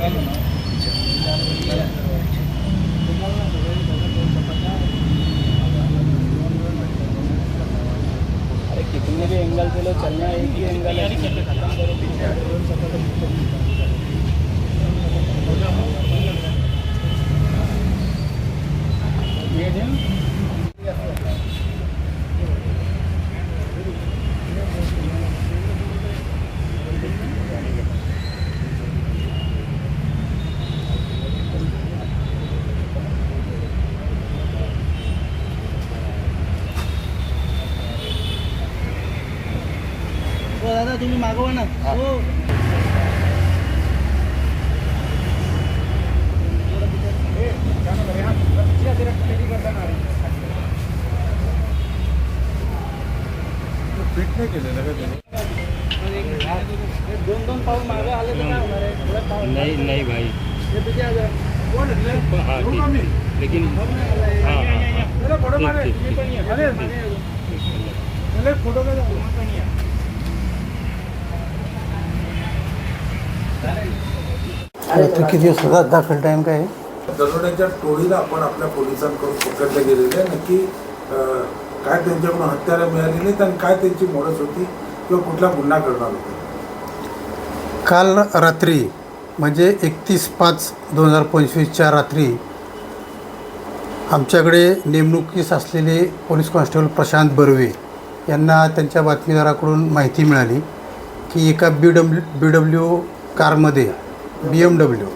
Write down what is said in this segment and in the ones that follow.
अरे कितने भी एंगल पे चलना है एक ही एंगल है। ये दिन दादा तुम्ही मागवा ना. हो. फिट नाही केलेलं का त्याने? दोन दोन पाऊल मागे आले तर काय होणार आहे? थोडं पाऊल नहीं. नहीं भाई. हे तुझे आज कोण? हाँ का? ठीक लेकिन हाँ हाँ हाँ. फोटो मारे. अरे, काढा. अरे किती दिवस दाखल टाइम काय दरोड्याच्या टोळीला आपण आपल्या पोलिसांकडून पकडले गेलेले आहे. नक्की काय त्यांच्याकडून हत्यारं मिळाली नाहीत आणि काय त्यांची मोडस होती किंवा कुठला गुन्हा करणार होते? काल रात्री म्हणजे एकतीस पाच दोन हजार पंचवीसच्या रात्री आमच्याकडे नेमणुकीस असलेले पोलीस कॉन्स्टेबल प्रशांत बर्वे यांना त्यांच्या बातमीदाराकडून माहिती मिळाली की एका बी डब्ल्यू बी डब्ल्यू कारमध्ये B M W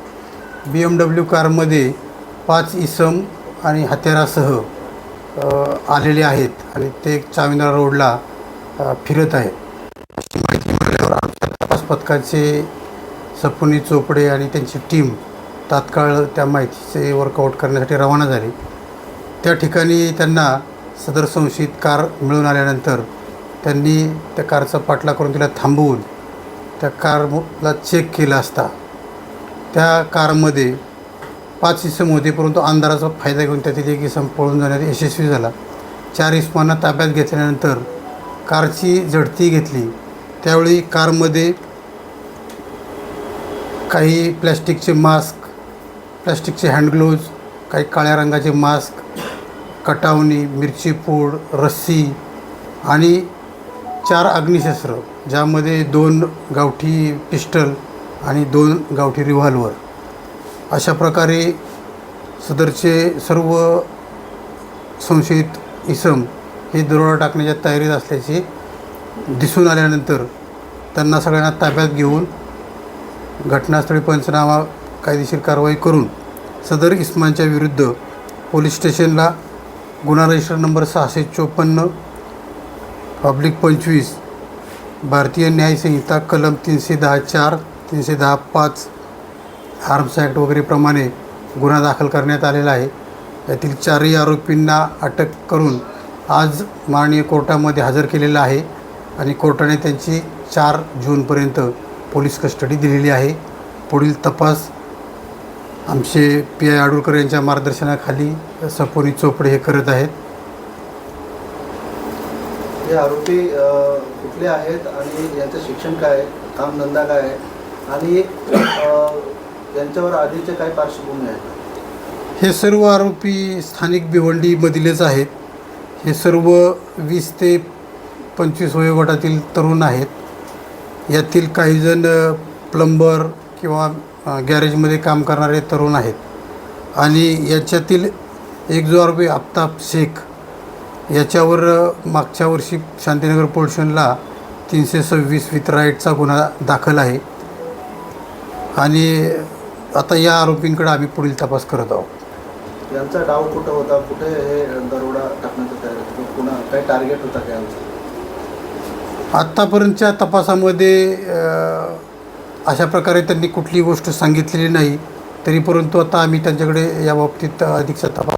B M W कारमध्ये पाच इसम आणि हत्यारासह आलेले आहेत आणि ते चाविंद्रा रोडला फिरत आहेत. अशी माहिती मिळाल्यावर आमच्या तपास पथकाचे सपुनी चोपडे आणि त्यांची टीम तात्काळ त्या माहितीचे वर्कआउट करण्यासाठी रवाना झाली. त्या ठिकाणी त्यांना सदर संशयित कार मिळून आल्यानंतर त्यांनी त्या कारचा पाठला करून तिला थांबवून त्या कारला चेक केला असता. त्या कारमध्ये पाच इसम होते परंतु अंधाराचा फायदा घेऊन त्यातील एक इसम पळून जाण्यात यशस्वी झाला. चार इसमांना ताब्यात घेतल्यानंतर कारची झडती घेतली. त्यावेळी कारमध्ये काही प्लॅस्टिकचे मास्क प्लॅस्टिकचे हँडग्लोव्ज काही काळ्या रंगाचे मास्क कटावणी मिरची पूड रस्सी आणि चार अग्निशस्त्र ज्यामध्ये दोन गावठी पिस्टल आणि दोन गावठी रिव्हॉल्वर. अशा प्रकारे सदरचे सर्व संशयित इसम हे दरोडा टाकण्याच्या तयारीत असल्याचे दिसून आल्यानंतर त्यांना सगळ्यांना ताब्यात घेऊन घटनास्थळी पंचनामा कायदेशीर कारवाई करून सदर इस्मांच्या विरुद्ध पोलीस स्टेशनला गुन्हा रजिस्टर नंबर सहाशे चोपन्न पब्लिक पंचवीस भारतीय न्यायसंहिता कलम तीनशे दहा चार तीनशे दहा पाच आर्म्स ॲक्ट वगैरेप्रमाणे गुन्हा दाखल करण्यात आलेला आहे. यातील चारही आरोपींना अटक करून आज माननीय कोर्टामध्ये हजर केलेलं आहे आणि कोर्टाने त्यांची चार जूनपर्यंत पोलीस कस्टडी दिलेली आहे. पुढील तपास आमचे पी आय आडुळकर यांच्या मार्गदर्शनाखाली सपोनी चोपडे हे करत आहेत. हे आरोपी कुठले आहेत आणि यांचं शिक्षण काय आहे? कामधंदा काय आहे? आणि त्यांच्यावर आधीचे पार्श्वभूमी आहेत. हे सर्व आरोपी स्थानिक भिवंडीमधीलच आहेत. हे सर्व वीस ते पंचवीस वयोगटातील तरुण आहेत. यातील काहीजण प्लंबर किंवा गॅरेजमध्ये काम करणारे तरुण आहेत. आणि याच्यातील एक जो आरोपी आफताब शेख याच्यावर मागच्या वर्षी शांतीनगर पोल्युशनला तीनशे सव्वीस विथ राईटचा गुन्हा दाखल आहे. आणि आता या आरोपींकडे आम्ही पुढील तपास करत आहोत. यांचा डाव कुठं होता? कुठे हे दरोडा टाकण्याचं तयार पुन्हा काय टार्गेट होता काय आत्तापर्यंतच्या तपासामध्ये अशा प्रकारे त्यांनी कुठलीही गोष्ट सांगितलेली नाही तरी परंतु आता आम्ही त्यांच्याकडे या बाबतीत अधिकचा तपास